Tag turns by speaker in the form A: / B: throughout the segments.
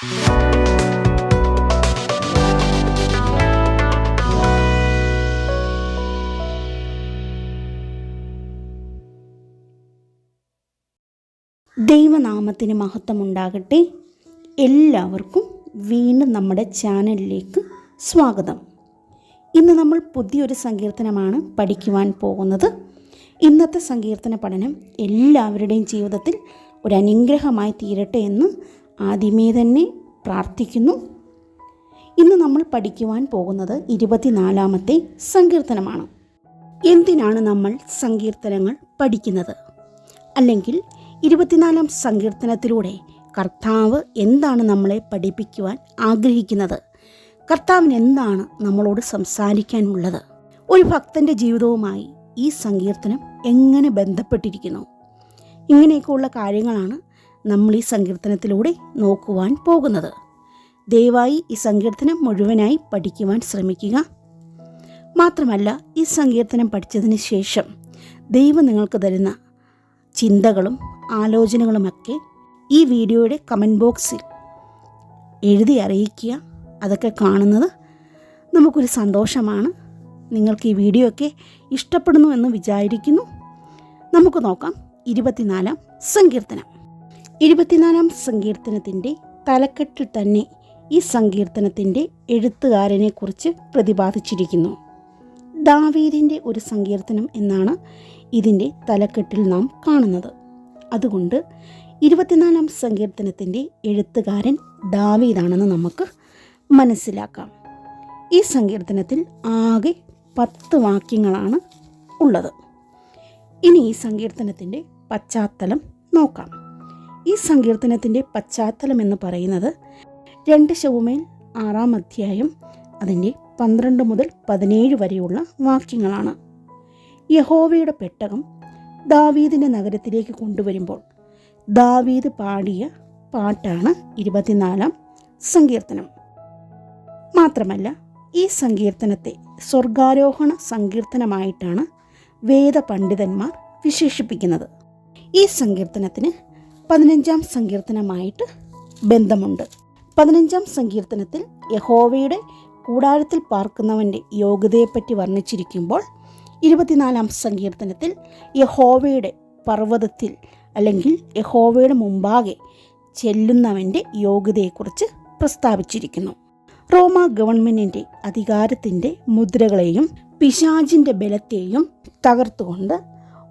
A: ദൈവനാമത്തിന് മഹത്വമുണ്ടാകട്ടെ. എല്ലാവർക്കും വീണ്ടും നമ്മുടെ ചാനലിലേക്ക് സ്വാഗതം. ഇന്ന് നമ്മൾ പുതിയൊരു സങ്കീർത്തനമാണ് പഠിക്കുവാൻ പോകുന്നത്. ഇന്നത്തെ സങ്കീർത്തന പഠനം എല്ലാവരുടെയും ജീവിതത്തിൽ ഒരു അനുഗ്രഹമായി തീരട്ടെ എന്ന് ആദ്യമേ തന്നെ പ്രാർത്ഥിക്കുന്നു. ഇന്ന് നമ്മൾ പഠിക്കുവാൻ പോകുന്നത് ഇരുപത്തിനാലാമത്തെ സങ്കീർത്തനമാണ്. എന്തിനാണ് നമ്മൾ സങ്കീർത്തനങ്ങൾ പഠിക്കുന്നത്? അല്ലെങ്കിൽ ഇരുപത്തിനാലാം സങ്കീർത്തനത്തിലൂടെ കർത്താവ് എന്താണ് നമ്മളെ പഠിപ്പിക്കുവാൻ ആഗ്രഹിക്കുന്നത്? കർത്താവിന് എന്താണ് നമ്മളോട് സംസാരിക്കാനുള്ളത്? ഒരു ഭക്തന്റെ ജീവിതവുമായി ഈ സങ്കീർത്തനം എങ്ങനെ ബന്ധപ്പെട്ടിരിക്കുന്നു? ഇങ്ങനെയൊക്കെയുള്ള കാര്യങ്ങളാണ് നമ്മൾ ഈ സങ്കീർത്തനത്തിലൂടെ നോക്കുവാൻ പോകുന്നത്. ദയവായി ഈ സങ്കീർത്തനം മുഴുവനായി പഠിക്കുവാൻ ശ്രമിക്കുക. മാത്രമല്ല ഈ സങ്കീർത്തനം പഠിച്ചതിന് ശേഷം ദൈവം നിങ്ങൾക്ക് തരുന്ന ചിന്തകളും ആലോചനകളുമൊക്കെ ഈ വീഡിയോയുടെ കമന്റ് ബോക്സിൽ എഴുതി അറിയിക്കുക. അതൊക്കെ കാണുന്നത് നമുക്കൊരു സന്തോഷമാണ്. നിങ്ങൾക്ക് ഈ വീഡിയോ ഒക്കെ ഇഷ്ടപ്പെടുന്നു എന്ന് വിചാരിക്കുന്നു. നമുക്ക് നോക്കാം. ഇരുപത്തിനാലാം സങ്കീർത്തനം. ഇരുപത്തിനാലാം സങ്കീർത്തനത്തിന്റെ തലക്കെട്ടിൽ തന്നെ ഈ സങ്കീർത്തനത്തിന്റെ എഴുത്തുകാരനെക്കുറിച്ച് പ്രതിപാദിച്ചിരിക്കുന്നു. ദാവീദിന്റെ ഒരു സങ്കീർത്തനം എന്നാണ് ഇതിന്റെ തലക്കെട്ടിൽ നാം കാണുന്നത്. അതുകൊണ്ട് ഇരുപത്തിനാലാം സങ്കീർത്തനത്തിന്റെ എഴുത്തുകാരൻ ദാവീദാണെന്ന് നമുക്ക് മനസ്സിലാക്കാം. ഈ സങ്കീർത്തനത്തിൽ ആകെ പത്ത് വാക്യങ്ങളാണ് ഉള്ളത്. ഇനി ഈ സങ്കീർത്തനത്തിന്റെ പശ്ചാത്തലം നോക്കാം. ഈ സങ്കീർത്തനത്തിന്റെ പശ്ചാത്തലം എന്ന് പറയുന്നത് രണ്ട് ശവുമേൽ ആറാം അധ്യായം അതിന്റെ പന്ത്രണ്ട് മുതൽ പതിനേഴ് വരെയുള്ള വാക്യങ്ങളാണ്. യഹോവയുടെ പെട്ടകം ദാവീദിന്റെ നഗരത്തിലേക്ക് കൊണ്ടുവരുമ്പോൾ ദാവീദ് പാടിയ പാട്ടാണ് ഇരുപത്തിനാലാം സങ്കീർത്തനം. മാത്രമല്ല ഈ സങ്കീർത്തനത്തെ സ്വർഗാരോഹണ സങ്കീർത്തനമായിട്ടാണ് വേദപണ്ഡിതന്മാർ വിശേഷിപ്പിക്കുന്നത്. ഈ സങ്കീർത്തനത്തിന് പതിനഞ്ചാം സങ്കീർത്തനമായിട്ട് ബന്ധമുണ്ട്. പതിനഞ്ചാം സങ്കീർത്തനത്തിൽ യഹോവയുടെ കൂടാരത്തിൽ പാർക്കുന്നവന്റെ യോഗ്യതയെപ്പറ്റി വർണിച്ചിരിക്കുമ്പോൾ ഇരുപത്തിനാലാം സങ്കീർത്തനത്തിൽ യഹോവയുടെ പർവതത്തിൽ അല്ലെങ്കിൽ യഹോവയുടെ മുമ്പാകെ ചെല്ലുന്നവന്റെ യോഗ്യതയെക്കുറിച്ച് പ്രസ്താവിച്ചിരിക്കുന്നു. റോമ ഗവൺമെന്റിന്റെ അധികാരത്തിന്റെ മുദ്രകളെയും പിശാജിന്റെ ബലത്തെയും തകർത്തുകൊണ്ട്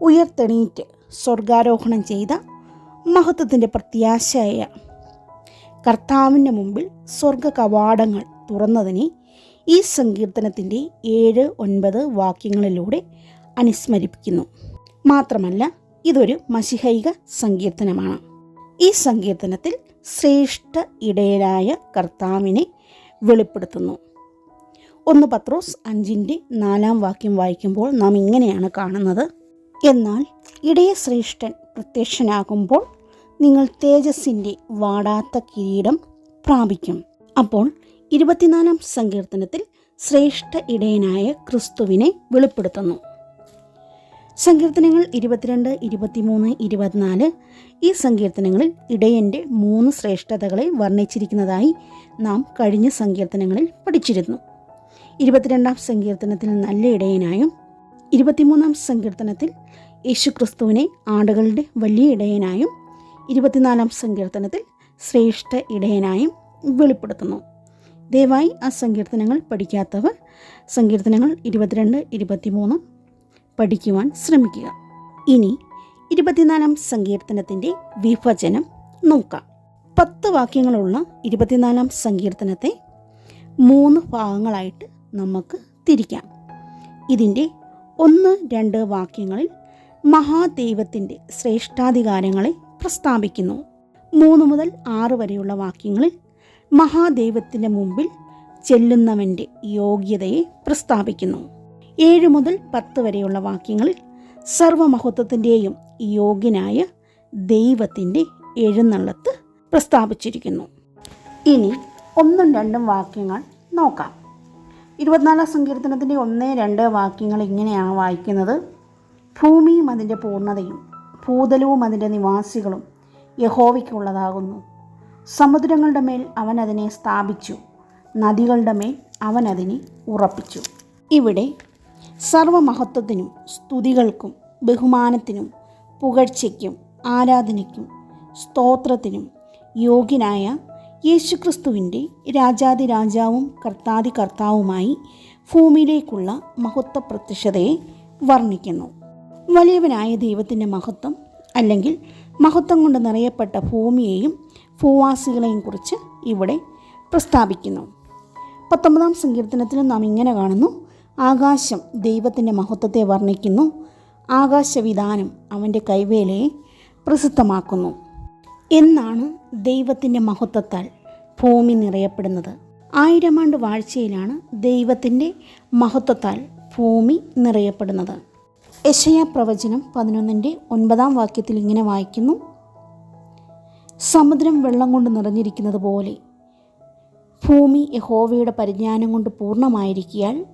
A: ഉയർത്തെണീറ്റ് സ്വർഗാരോഹണം ചെയ്ത മഹത്വത്തിന്റെ പ്രത്യാശയായ കർത്താവിന്റെ മുമ്പിൽ സ്വർഗ കവാടങ്ങൾ തുറന്നതിനെ ഈ സങ്കീർത്തനത്തിന്റെ ഏഴ് ഒൻപത് വാക്യങ്ങളിലൂടെ അനുസ്മരിപ്പിക്കുന്നു. മാത്രമല്ല ഇതൊരു മഷിഹൈക സങ്കീർത്തനമാണ്. ഈ സങ്കീർത്തനത്തിൽ ശ്രേഷ്ഠ ഇടയനായ കർത്താവിനെ വെളിപ്പെടുത്തുന്നു. ഒന്ന് പത്രോസ് അഞ്ചിന്റെ നാലാം വാക്യം വായിക്കുമ്പോൾ നാം ഇങ്ങനെയാണ് കാണുന്നത്. എന്നാൽ ഇടയ ശ്രേഷ്ഠൻ പ്രത്യക്ഷനാകുമ്പോൾ നിങ്ങൾ തേജസ്സിന്റെ വാടാത്ത കിരീടം പ്രാപിക്കും. അപ്പോൾ ഇരുപത്തിനാലാം സങ്കീർത്തനത്തിൽ ശ്രേഷ്ഠ ഇടയനായ ക്രിസ്തുവിനെ വെളിപ്പെടുത്തുന്നു. സങ്കീർത്തനങ്ങൾ ഇരുപത്തിരണ്ട് ഇരുപത്തിമൂന്ന് ഇരുപത്തിനാല് ഈ സങ്കീർത്തനങ്ങളിൽ ഇടയന്റെ മൂന്ന് ശ്രേഷ്ഠതകളെ വർണിച്ചിരിക്കുന്നതായി നാം കഴിഞ്ഞ സങ്കീർത്തനങ്ങളിൽ പഠിച്ചിരുന്നു. ഇരുപത്തിരണ്ടാം സങ്കീർത്തനത്തിൽ നല്ല ഇടയനായും ഇരുപത്തിമൂന്നാം സങ്കീർത്തനത്തിൽ യേശുക്രിസ്തുവിനെ ആടുകളുടെ വലിയ ഇടയനായും ഇരുപത്തിനാലാം സങ്കീർത്തനത്തിൽ ശ്രേഷ്ഠ ഇടയനായും വെളിപ്പെടുത്തുന്നു. ദയവായി ആ സങ്കീർത്തനങ്ങൾ പഠിക്കാത്തവർ സങ്കീർത്തനങ്ങൾ ഇരുപത്തിരണ്ട് ഇരുപത്തിമൂന്ന് പഠിക്കുവാൻ ശ്രമിക്കുക. ഇനി ഇരുപത്തിനാലാം സങ്കീർത്തനത്തിന്റെ വിഭജനം നോക്കാം. പത്ത് വാക്യങ്ങളുള്ള ഇരുപത്തിനാലാം സങ്കീർത്തനത്തെ മൂന്ന് ഭാഗങ്ങളായിട്ട് നമുക്ക് തിരിക്കാം. ഇതിന്റെ ഒന്ന് രണ്ട് വാക്യങ്ങളിൽ മഹാദൈവത്തിന്റെ ശ്രേഷ്ഠാധികാരങ്ങളെ പ്രസ്താവിക്കുന്നു. മൂന്ന് മുതൽ ആറ് വരെയുള്ള വാക്യങ്ങളിൽ മഹാദൈവത്തിന്റെ മുമ്പിൽ ചെല്ലുന്നവന്റെ യോഗ്യതയെ പ്രസ്താവിക്കുന്നു. ഏഴ് മുതൽ പത്ത് വരെയുള്ള വാക്യങ്ങളിൽ സർവമഹത്വത്തിന്റെയും യോഗ്യനായ ദൈവത്തിന്റെ എഴുന്നള്ളത്ത് പ്രസ്താവിച്ചിരിക്കുന്നു. ഇനി ഒന്നും രണ്ടും വാക്യങ്ങൾ നോക്കാം. ഇരുപത്തിനാലാം സങ്കീർത്തനത്തിന്റെ ഒന്ന് രണ്ട് വാക്യങ്ങൾ ഇങ്ങനെയാണ് വായിക്കുന്നത്. ഭൂമിയും അതിന്റെ പൂർണതയും ഭൂതലവും അതിന്റെ നിവാസികളും യഹോവയ്ക്കുള്ളതാകുന്നു. സമുദ്രങ്ങളുടെ മേൽ അവൻ അതിനെ സ്ഥാപിച്ചു. നദികളുടെ മേൽ അവൻ അതിനെ ഉറപ്പിച്ചു. ഇവിടെ സർവമഹത്വത്തിനും സ്തുതികൾക്കും ബഹുമാനത്തിനും പുകഴ്ചയ്ക്കും ആരാധനയ്ക്കും സ്തോത്രത്തിനും യോഗ്യനായ യേശുക്രിസ്തുവിന്റെ രാജാതിരാജാവും കർത്താതി കർത്താവുമായി ഭൂമിയിലേക്കുള്ള മഹത്വ പ്രത്യക്ഷതയെ വർണിക്കുന്നു. വലിയവനായ ദൈവത്തിന്റെ മഹത്വം അല്ലെങ്കിൽ മഹത്വം കൊണ്ട് നിറയപ്പെട്ട ഭൂമിയെയും ഭൂവാസികളെയും കുറിച്ച് ഇവിടെ പ്രസ്താവിക്കുന്നു. പത്തൊമ്പതാം സങ്കീർത്തനത്തിൽ നാം ഇങ്ങനെ കാണുന്നു ആകാശം ദൈവത്തിന്റെ മഹത്വത്തെ വർണിക്കുന്നു ആകാശവിധാനം അവന്റെ കൈവേലയെ പ്രസിദ്ധമാക്കുന്നു. എന്നാണ് ദൈവത്തിന്റെ മഹത്വത്താൽ ഭൂമി നിറയപ്പെടുന്നത്. ആയിരം ആണ്ട് വാഴ്ചയിലാണ് ദൈവത്തിന്റെ മഹത്വത്താൽ ഭൂമി നിറയപ്പെടുന്നത്. യശയ പ്രവചനം പതിനൊന്നിന്റെ ഒൻപതാം വാക്യത്തിൽ ഇങ്ങനെ വായിക്കുന്നു. സമുദ്രം വെള്ളം കൊണ്ട് നിറഞ്ഞിരിക്കുന്നത് പോലെ ഭൂമി യഹോവയുടെ പരിജ്ഞാനം കൊണ്ട് പൂർണമായിരിക്കിയാൽ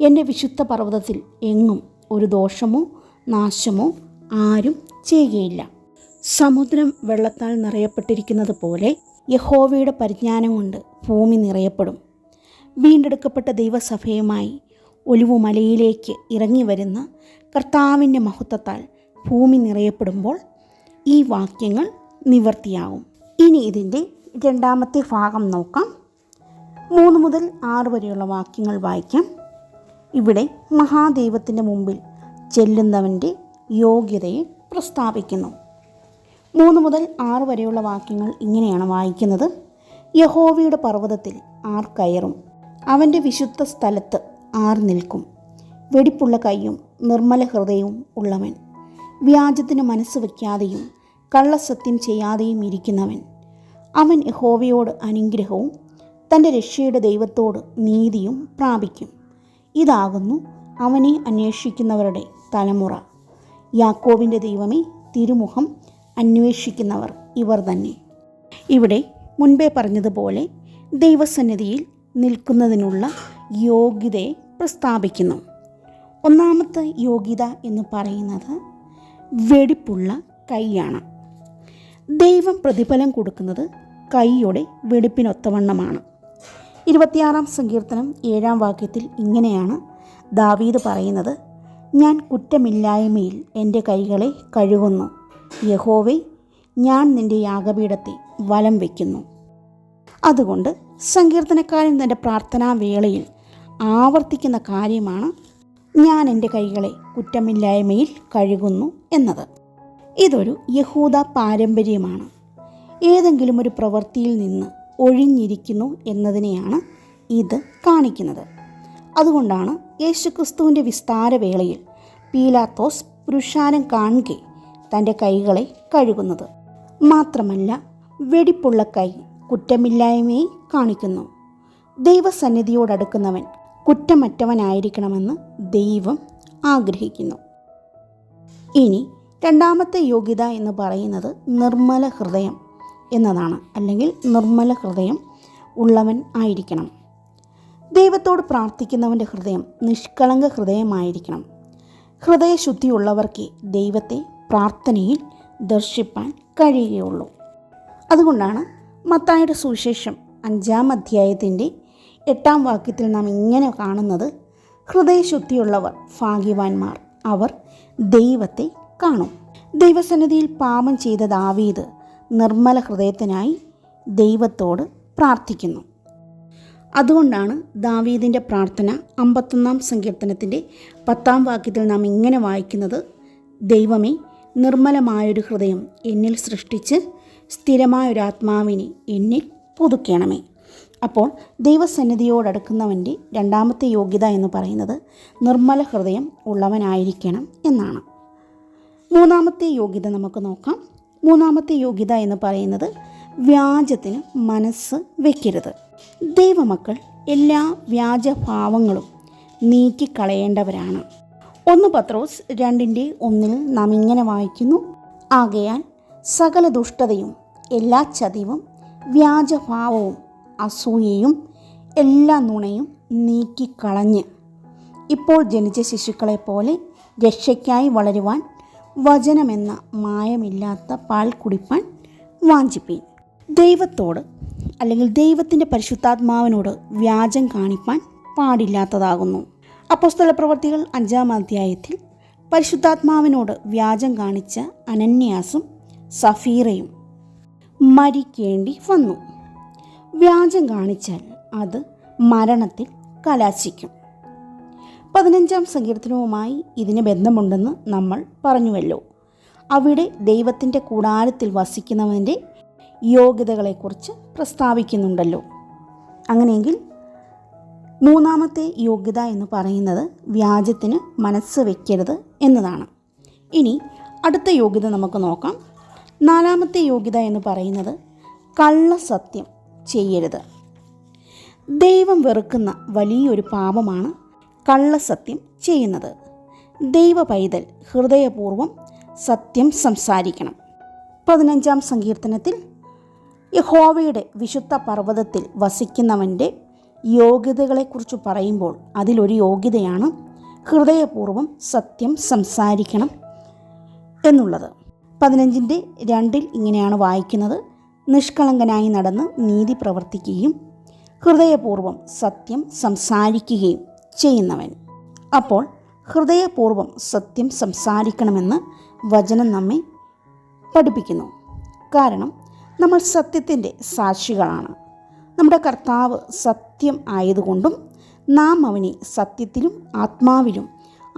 A: എന്റെ വിശുദ്ധ പർവതത്തിൽ എങ്ങും ഒരു ദോഷമോ നാശമോ ആരും ചെയ്യുകയില്ല. സമുദ്രം വെള്ളത്താൽ നിറയപ്പെട്ടിരിക്കുന്നത് പോലെ യഹോവയുടെ പരിജ്ഞാനം കൊണ്ട് ഭൂമി നിറയപ്പെടും. വീണ്ടെടുക്കപ്പെട്ട ദൈവസഭയുമായി ഒലിവുമലയിലേക്ക് ഇറങ്ങി വരുന്ന കർത്താവിന്റെ മഹത്വത്താൽ ഭൂമി നിറയപ്പെടുമ്പോൾ ഈ വാക്യങ്ങൾ നിവർത്തിയാവും. ഇനി ഇതിന്റെ രണ്ടാമത്തെ ഭാഗം നോക്കാം. മൂന്ന് മുതൽ ആറ് വരെയുള്ള വാക്യങ്ങൾ വായിക്കാം. ഇവിടെ മഹാദൈവത്തിന്റെ മുമ്പിൽ ചെല്ലുന്നവന്റെ യോഗ്യതയെ പ്രസ്താവിക്കുന്നു. മൂന്ന് മുതൽ ആറ് വരെയുള്ള വാക്യങ്ങൾ ഇങ്ങനെയാണ് വായിക്കുന്നത്. യഹോവയുടെ പർവതത്തിൽ ആർ കയറും. അവന്റെ വിശുദ്ധ സ്ഥലത്ത് ആർ നിൽക്കും. വെടിപ്പുള്ള കൈയും നിർമ്മല ഹൃദയവും ഉള്ളവൻ. വ്യാജത്തിന് മനസ്സ് വയ്ക്കാതെയും കള്ളസത്യം ചെയ്യാതെയും ഇരിക്കുന്നവൻ. അവൻ യഹോവയോട് അനുഗ്രഹവും തന്റെ രക്ഷയുടെ ദൈവത്തോട് നീതിയും പ്രാപിക്കും. ഇതാകുന്നു അവനെ അന്വേഷിക്കുന്നവരുടെ തലമുറ. യാക്കോവിന്റെ ദൈവമേ തിരുമുഖം അന്വേഷിക്കുന്നവർ ഇവർ തന്നെ. ഇവിടെ മുൻപേ പറഞ്ഞതുപോലെ ദൈവസന്നിധിയിൽ നിൽക്കുന്നതിനുള്ള യോഗ്യതയെ പ്രസ്താവിക്കുന്നു. ഒന്നാമത്തെ യോഗ്യത എന്ന് പറയുന്നത് വെടിപ്പുള്ള കൈയാണ്. ദൈവം പ്രതിഫലം കൊടുക്കുന്നത് കൈയുടെ വെടിപ്പിനൊത്തവണ്ണമാണ്. ഇരുപത്തിയാറാം സങ്കീർത്തനം ഏഴാം വാക്യത്തിൽ ഇങ്ങനെയാണ് ദാവീദ് പറയുന്നത് ഞാൻ കുറ്റമില്ലായ്മയിൽ എന്റെ കൈകളെ കഴുകുന്നു. യഹോവെ ഞാൻ നിന്റെ യാഗപീഠത്തെ വലം വയ്ക്കുന്നു അതുകൊണ്ട് സങ്കീർത്തനക്കാരൻ തന്റെ പ്രാർത്ഥനാ വേളയിൽ ആവർത്തിക്കുന്ന കാര്യമാണ് ഞാൻ എന്റെ കൈകളെ കുറ്റമില്ലായ്മയിൽ കഴുകുന്നു എന്നത്. ഇതൊരു യഹൂദ പാരമ്പര്യമാണ്. ഏതെങ്കിലും ഒരു പ്രവൃത്തിയിൽ നിന്ന് ഒഴിഞ്ഞിരിക്കുന്നു എന്നതിനെയാണ് ഇത് കാണിക്കുന്നത്. അതുകൊണ്ടാണ് യേശുക്രിസ്തുവിന്റെ വിസ്താരവേളയിൽ പീലാത്തോസ് പുരുഷാരം കാണുകെ തന്റെ കൈകളെ കഴുകുന്നത്. മാത്രമല്ല വെടിപ്പുള്ള കൈ കുറ്റമില്ലായ്മയെ കാണിക്കുന്നു. ദൈവസന്നിധിയോടടുക്കുന്നവൻ കുറ്റമറ്റവനായിരിക്കണമെന്ന് ദൈവം ആഗ്രഹിക്കുന്നു. ഇനി രണ്ടാമത്തെ യോഗ്യത എന്ന് പറയുന്നത് നിർമ്മല ഹൃദയം എന്നതാണ്. അല്ലെങ്കിൽ നിർമ്മല ഹൃദയം ഉള്ളവൻ ആയിരിക്കണം. ദൈവത്തോട് പ്രാർത്ഥിക്കുന്നവന്റെ ഹൃദയം നിഷ്കളങ്ക ഹൃദയമായിരിക്കണം. ഹൃദയശുദ്ധിയുള്ളവർക്ക് ദൈവത്തെ പ്രാർത്ഥനയിൽ ദർശിപ്പാൻ കഴിയുകയുള്ളൂ. അതുകൊണ്ടാണ് മത്തായുടെ സുവിശേഷം അഞ്ചാം അധ്യായത്തിന്റെ എട്ടാം വാക്യത്തിൽ നാം ഇങ്ങനെ കാണുന്നത് ഹൃദയശുദ്ധിയുള്ളവർ ഭാഗ്യവാന്മാർ അവർ ദൈവത്തെ കാണും. ദൈവസന്നിധിയിൽ പാപം ചെയ്ത ദാവീദ് നിർമ്മല ഹൃദയത്തിനായി ദൈവത്തോട് പ്രാർത്ഥിക്കുന്നു. അതുകൊണ്ടാണ് ദാവീദിന്റെ പ്രാർത്ഥന അമ്പത്തൊന്നാം സങ്കീർത്തനത്തിന്റെ പത്താം വാക്യത്തിൽ നാം ഇങ്ങനെ വായിക്കുന്നത് ദൈവമേ നിർമ്മലമായൊരു ഹൃദയം എന്നിൽ സൃഷ്ടിച്ച് സ്ഥിരമായൊരാത്മാവിനെ എന്നിൽ പുതുക്കണമേ. അപ്പോൾ ദൈവസന്നിധിയോടടുക്കുന്നവന്റെ രണ്ടാമത്തെ യോഗ്യത എന്ന് പറയുന്നത് നിർമ്മല ഹൃദയം ഉള്ളവനായിരിക്കണം എന്നാണ്. മൂന്നാമത്തെ യോഗ്യത നമുക്ക് നോക്കാം. മൂന്നാമത്തെ യോഗ്യത എന്ന് പറയുന്നത് വ്യാജത്തിന് മനസ്സ് വയ്ക്കരുത് ദൈവമക്കൾ എല്ലാ വ്യാജഭാവങ്ങളും നീക്കിക്കളയേണ്ടവരാണ്. ഒന്ന് പത്രോസ് രണ്ടിന്റെ ഒന്നിൽ നാം ഇങ്ങനെ വായിക്കുന്നു. ആകയാൽ സകല ദുഷ്ടതയും എല്ലാ ചതിവും വ്യാജഭാവവും അസൂയയും എല്ലാ നുണയും നീക്കിക്കളഞ്ഞ് ഇപ്പോൾ ജനിച്ച ശിശുക്കളെ പോലെ രക്ഷയ്ക്കായി വളരുവാൻ വചനമെന്ന മായമില്ലാത്ത പാൽ കുടിപ്പാൻ വാഞ്ചിപ്പീൻ. ദൈവത്തോട് അല്ലെങ്കിൽ ദൈവത്തിന്റെ പരിശുദ്ധാത്മാവിനോട് വ്യാജം കാണിപ്പാൻ പാടില്ലാത്തതാകുന്നു. അപ്പോസ്തല പ്രവർത്തികൾ അഞ്ചാം അധ്യായത്തിൽ പരിശുദ്ധാത്മാവിനോട് വ്യാജം കാണിച്ച അനന്യാസും സഫീറയും മരിക്കേണ്ടി വന്നു. വ്യാജം കാണിച്ചാൽ അത് മരണത്തിൽ കലാശിക്കും. പതിനഞ്ചാം സങ്കീർത്തനവുമായി ഇതിന് ബന്ധമുണ്ടെന്ന് നമ്മൾ പറഞ്ഞുവല്ലോ. അവിടെ ദൈവത്തിന്റെ കൂടാരത്തിൽ വസിക്കുന്നവന്റെ യോഗ്യതകളെക്കുറിച്ച് പ്രസ്താവിക്കുന്നുണ്ടല്ലോ. അങ്ങനെയെങ്കിൽ മൂന്നാമത്തെ യോഗ്യത എന്ന് പറയുന്നത് വ്യാജത്തിന് മനസ്സ് വയ്ക്കരുത് എന്നതാണ്. ഇനി അടുത്ത യോഗ്യത നമുക്ക് നോക്കാം. നാലാമത്തെ യോഗ്യത എന്ന് പറയുന്നത് കള്ളസത്യം. ചെയ്യരുത്. ദൈവം വെറുക്കുന്ന വലിയൊരു പാപമാണ് കള്ളസത്യം ചെയ്യുന്നത്. ദൈവ പൈതൽ ഹൃദയപൂർവം സത്യം സംസാരിക്കണം. പതിനഞ്ചാം സങ്കീർത്തനത്തിൽ യഹോവയുടെ വിശുദ്ധ പർവതത്തിൽ വസിക്കുന്നവന്റെ യോഗ്യതകളെക്കുറിച്ച് പറയുമ്പോൾ അതിലൊരു യോഗ്യതയാണ് ഹൃദയപൂർവം സത്യം സംസാരിക്കണം എന്നുള്ളത്. പതിനഞ്ചിന്റെ രണ്ടിൽ ഇങ്ങനെയാണ് വായിക്കുന്നത്. നിഷ്കളങ്കനായി നടന്ന് നീതി പ്രവർത്തിക്കുകയും ഹൃദയപൂർവം സത്യം സംസാരിക്കുകയും ചെയ്യുന്നവൻ. അപ്പോൾ ഹൃദയപൂർവം സത്യം സംസാരിക്കണമെന്ന് വചനം നമ്മെ പഠിപ്പിക്കുന്നു. കാരണം നമ്മൾ സത്യത്തിന്റെ സാക്ഷികളാണ്. നമ്മുടെ കർത്താവ് സത്യം ആയതുകൊണ്ടും നാം അവനെ സത്യത്തിലും ആത്മാവിലും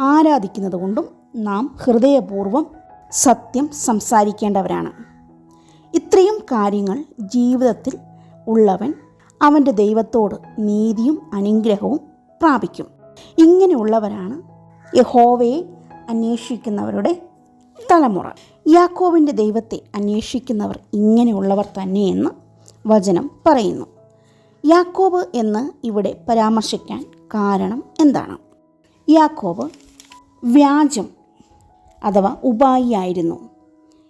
A: ആരാധിക്കുന്നത് കൊണ്ടും നാം ഹൃദയപൂർവം സത്യം സംസാരിക്കേണ്ടവരാണ്. ഇത്രയും കാര്യങ്ങൾ ജീവിതത്തിൽ ഉള്ളവൻ അവന്റെ ദൈവത്തോട് നീതിയും അനുഗ്രഹവും പ്രാപിക്കും. ഇങ്ങനെയുള്ളവരാണ് യഹോവയെ അന്വേഷിക്കുന്നവരുടെ തലമുറ. യാക്കോവിന്റെ ദൈവത്തെ അന്വേഷിക്കുന്നവർ ഇങ്ങനെയുള്ളവർ തന്നെയെന്ന് വചനം പറയുന്നു. യാക്കോബ് എന്ന് ഇവിടെ പരാമർശിക്കാൻ കാരണം എന്താണ്? യാക്കോബ് വ്യാജം അഥവാ ഉപായിയായിരുന്നു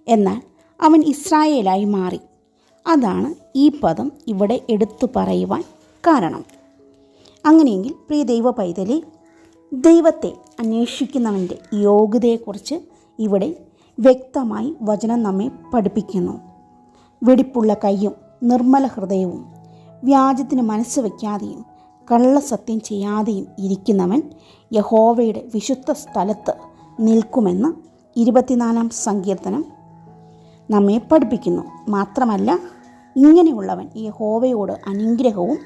A: എന്നാൽ അവൻ ഇസ്രായേലായി മാറി. അതാണ് ഈ പദം ഇവിടെ എടുത്തു പറയുവാൻ കാരണം. അങ്ങനെയെങ്കിൽ പ്രിയ ദൈവ പൈതലെ ദൈവത്തെ അന്വേഷിക്കുന്നവന്റെ യോഗ്യതയെക്കുറിച്ച് ഇവിടെ വ്യക്തമായി വചനം നമ്മെ പഠിപ്പിക്കുന്നു. വെടിപ്പുള്ള കയ്യും നിർമ്മല ഹൃദയവും വ്യാജത്തിന് മനസ്സ് വയ്ക്കാതെയും കള്ളസത്യം ചെയ്യാതെയും ഇരിക്കുന്നവൻ യഹോവയുടെ വിശുദ്ധ സ്ഥലത്ത് നിൽക്കുമെന്ന് ഇരുപത്തിനാലാം സങ്കീർത്തനം നമ്മെ പഠിപ്പിക്കുന്നു. മാത്രമല്ല ഇങ്ങനെയുള്ളവൻ യഹോവയോട് അനുഗ്രഹവും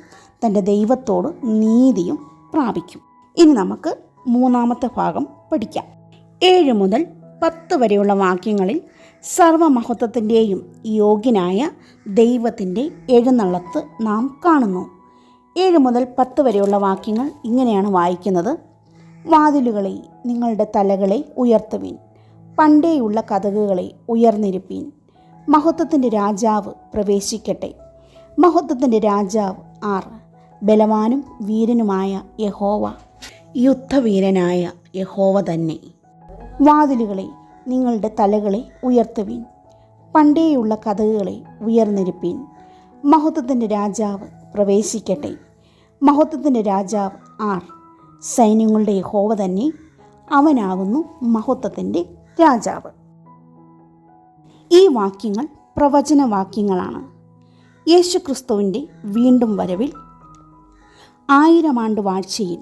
A: തന്റെ ദൈവത്തോട് നീതിയും പ്രാപിക്കും. ഇനി നമുക്ക് മൂന്നാമത്തെ ഭാഗം പഠിക്കാം. ഏഴ് മുതൽ പത്ത് വരെയുള്ള വാക്യങ്ങളിൽ സർവമഹത്വത്തിന്റെയും യോഗ്യനായ ദൈവത്തിന്റെ എഴുന്നള്ളത്ത് നാം കാണുന്നു. ഏഴ് മുതൽ പത്ത് വരെയുള്ള വാക്യങ്ങൾ ഇങ്ങനെയാണ് വായിക്കുന്നത്. വാതിലുകളെ നിങ്ങളുടെ തലകളെ ഉയർത്തുവിൻ. പണ്ടേയുള്ള കഥകുകളെ ഉയർന്നിരുപ്പീൻ. മഹത്വത്തിന്റെ രാജാവ് പ്രവേശിക്കട്ടെ. മഹത്വത്തിന്റെ രാജാവ് ആർ. ബലവാനും വീരനുമായ യഹോവ. യുദ്ധവീരനായ യഹോവ തന്നെ. വാതിലുകളെ നിങ്ങളുടെ തലകളെ ഉയർത്തുവീൻ. പണ്ടേയുള്ള കഥകളെ ഉയർന്നിരുപ്പീൻ. മഹത്വത്തിന്റെ രാജാവ് പ്രവേശിക്കട്ടെ. മഹത്വത്തിന്റെ രാജാവ് ആർ. സൈന്യങ്ങളുടെ യഹോവ തന്നെ. അവനാകുന്നു മഹത്വത്തിന്റെ രാജാവ്. ഈ വാക്യങ്ങൾ പ്രവചന വാക്യങ്ങളാണ് യേശുക്രിസ്തുവിന്റെ വീണ്ടും വരവിൽ ആയിരം ആണ്ട് വാഴ്ചയിൽ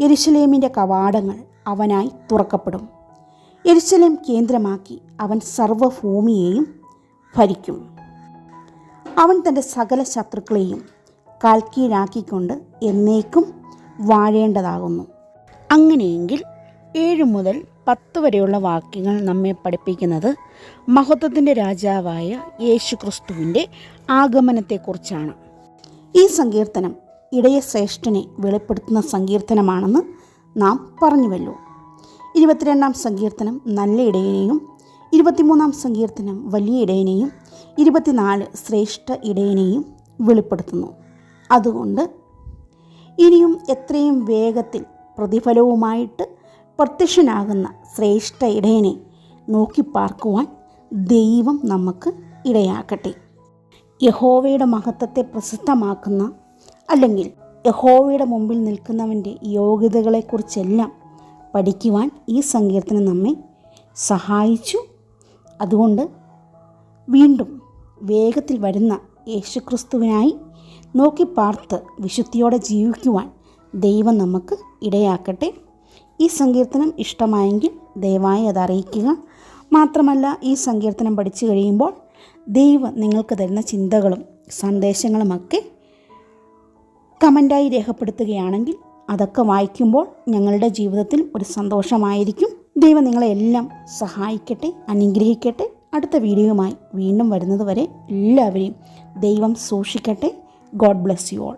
A: യെരുശലേമിന്റെ കവാടങ്ങൾ അവനായി തുറക്കപ്പെടും. യെരുശലേം കേന്ദ്രമാക്കി അവൻ സർവഭൂമിയെയും ഭരിക്കും. അവൻ തന്റെ സകല ശത്രുക്കളെയും കാൽക്കീഴാക്കിക്കൊണ്ട് എന്നേക്കും വാഴേണ്ടതാകുന്നു. അങ്ങനെയെങ്കിൽ ഏഴ് മുതൽ പത്ത് വരെയുള്ള വാക്യങ്ങൾ നമ്മെ പഠിപ്പിക്കുന്നത് മഹത്വത്തിന്റെ രാജാവായ യേശു ക്രിസ്തുവിന്റെ ആഗമനത്തെക്കുറിച്ചാണ്. ഈ സങ്കീർത്തനം ഇടയ ശ്രേഷ്ഠനെ വെളിപ്പെടുത്തുന്ന സങ്കീർത്തനമാണെന്ന് നാം പറഞ്ഞുവല്ലോ. ഇരുപത്തിരണ്ടാം സങ്കീർത്തനം നല്ല ഇടയനെയും ഇരുപത്തിമൂന്നാം സങ്കീർത്തനം വലിയ ഇടയനെയും ഇരുപത്തിനാല് ശ്രേഷ്ഠ ഇടയനെയും വെളിപ്പെടുത്തുന്നു. അതുകൊണ്ട് ഇനിയും എത്രയും വേഗത്തിൽ പ്രതിഫലവുമായിട്ട് പ്രത്യക്ഷനാകുന്ന ശ്രേഷ്ഠ ഇടയനെ നോക്കിപ്പാർക്കുവാൻ ദൈവം നമുക്ക് ഇടയാക്കട്ടെ യഹോവയുടെ മഹത്വത്തെ പ്രസിദ്ധമാക്കുന്ന അല്ലെങ്കിൽ യഹോവയുടെ മുമ്പിൽ നിൽക്കുന്നവന്റെ യോഗ്യതകളെക്കുറിച്ചെല്ലാം പഠിക്കുവാൻ ഈ സങ്കീർത്തനം നമ്മെ സഹായിച്ചു. അതുകൊണ്ട് വീണ്ടും വേഗത്തിൽ വരുന്ന യേശുക്രിസ്തുവിനായി നോക്കി പാർത്ത് വിശുദ്ധിയോടെ ജീവിക്കുവാൻ ദൈവം നമുക്ക് ഇടയാക്കട്ടെ. ഈ സങ്കീർത്തനം ഇഷ്ടമായെങ്കിൽ ദയവായി അത് അറിയിക്കുക. മാത്രമല്ല ഈ സങ്കീർത്തനം പഠിച്ചു കഴിയുമ്പോൾ ദൈവം നിങ്ങൾക്ക് തരുന്ന ചിന്തകളും സന്ദേശങ്ങളുമൊക്കെ കമന്റായി രേഖപ്പെടുത്തുകയാണെങ്കിൽ അതൊക്കെ വായിക്കുമ്പോൾ ഞങ്ങളുടെ ജീവിതത്തിൽ ഒരു സന്തോഷമായിരിക്കും. ദൈവം നിങ്ങളെ എല്ലാം സഹായിക്കട്ടെ അനുഗ്രഹിക്കട്ടെ. അടുത്ത വീഡിയോയുമായി വീണ്ടും വരുന്നതുവരെ എല്ലാവരെയും ദൈവം സൂക്ഷിക്കട്ടെ. God bless you all.